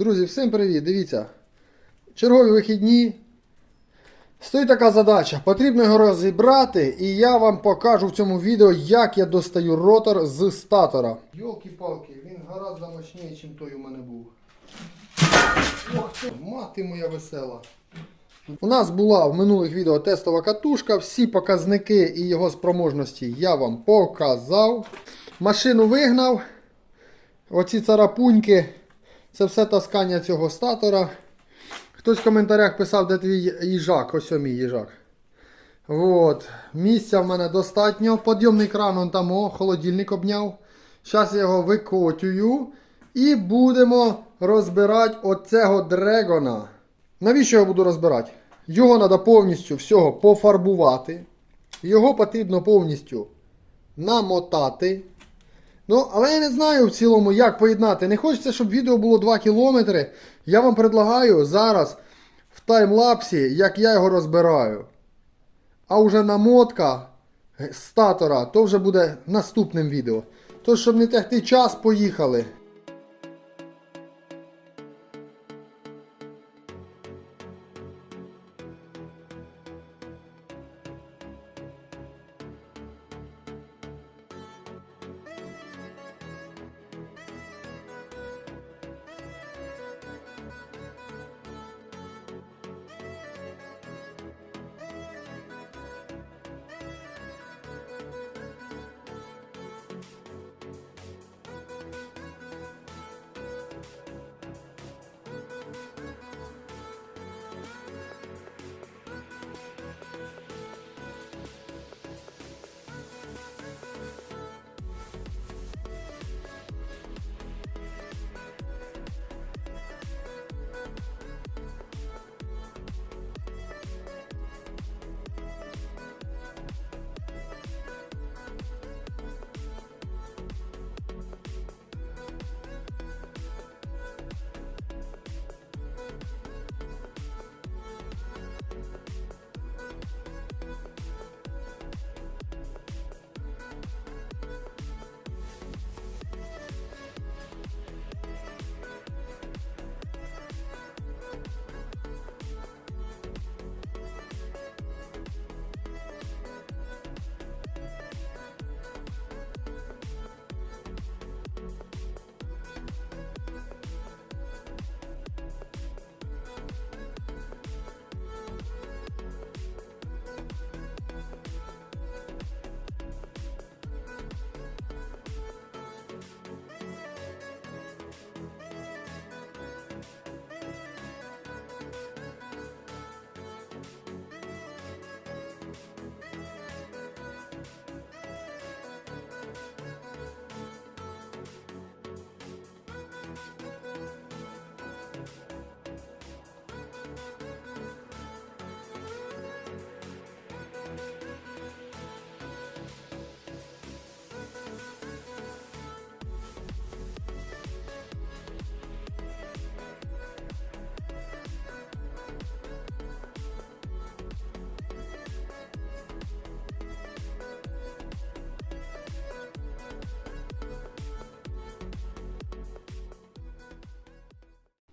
Друзі, всім привіт! Дивіться. Чергові вихідні. Стоїть така задача. Потрібно його розібрати, і я вам покажу в цьому відео, як я достаю ротор з статора. Йолки-палки, він гораздо мощніший, ніж той у мене був. Ох ти, мати моя весела. У нас була в минулих відео тестова катушка, всі показники і його спроможності я вам показав. Машину вигнав. Оці царапуньки, це все таскання цього статора. Хтось в коментарях писав, де твій їжак, ось мій їжак. От. Місця в мене достатньо. Подйомний кран он там, о, холодильник обняв. Зараз я його викотюю. І будемо розбирати оцього дрегона. Навіщо я буду розбирати? Його треба повністю всього пофарбувати. Його потрібно повністю намотати. Ну, але я не знаю в цілому, як поєднати. Не хочеться, щоб відео було 2 кілометри. Я вам предлагаю зараз в таймлапсі, як я його розбираю. А вже намотка статора, то вже буде наступним відео. Тож, щоб не тягти час, поїхали.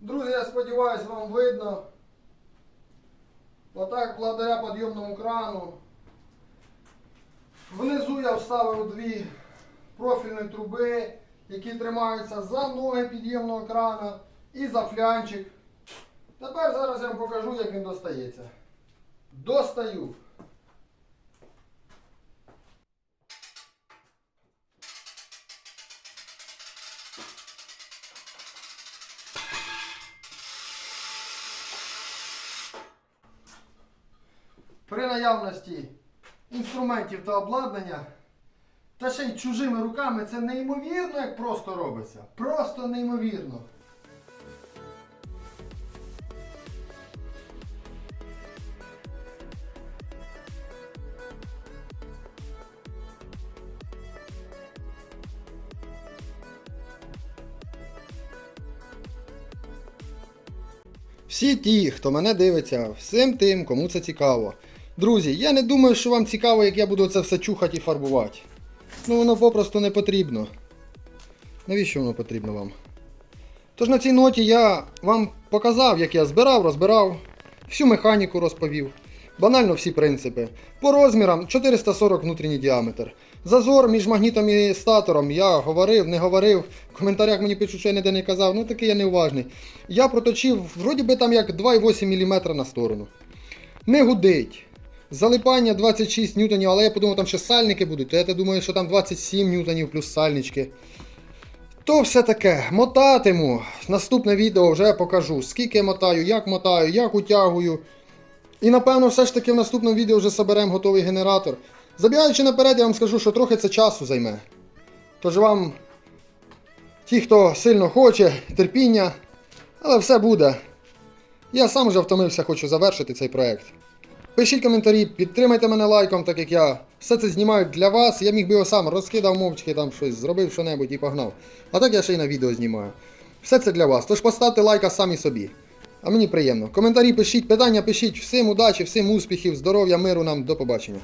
Друзі, я сподіваюся, вам видно. Отак, благодаря підйомному крану. Внизу я вставив дві профільні труби, які тримаються за ноги підйомного крана і за флянчик. Тепер зараз я вам покажу, як він достається. Достаю. При наявності інструментів та обладнання, та ще й чужими руками це неймовірно, як просто робиться. Просто неймовірно. Всі ті, хто мене дивиться, всім тим, кому це цікаво. Друзі, я не думаю, що вам цікаво, як я буду це все чухати і фарбувати. Ну воно попросту не потрібно. Навіщо воно потрібно вам? Тож на цій ноті я вам показав, як я збирав, розбирав, всю механіку розповів. Банально всі принципи. По розмірам 440 внутрішній діаметр. Зазор між магнітом і статором я говорив, не говорив. В коментарях мені пишуть, що я ніде не казав, ну такий я неуважний. Я проточив, вроді би там як 2,8 мм на сторону. Не гудить. Залипання 26 ньютонів, але я подумав, там ще сальники будуть, то я думаю, що там 27 ньютонів плюс сальнички. То все таке, мотатиму. Наступне відео вже покажу, скільки я мотаю, як мотаю, як утягую. І напевно, все ж таки в наступному відео вже соберемо готовий генератор. Забігаючи наперед, я вам скажу, що трохи це часу займе. Тож вам, ті, хто сильно хоче, терпіння, але все буде. Я сам вже втомився, хочу завершити цей проект. Пишіть коментарі, підтримайте мене лайком, так як я все це знімаю для вас. Я міг би його сам розкидав мовчки, там щось, зробив що-небудь і погнав. А так я ще й на відео знімаю. Все це для вас. Тож поставте лайка самі собі. А мені приємно. Коментарі пишіть, питання пишіть. Всім удачі, всім успіхів, здоров'я, миру нам, до побачення.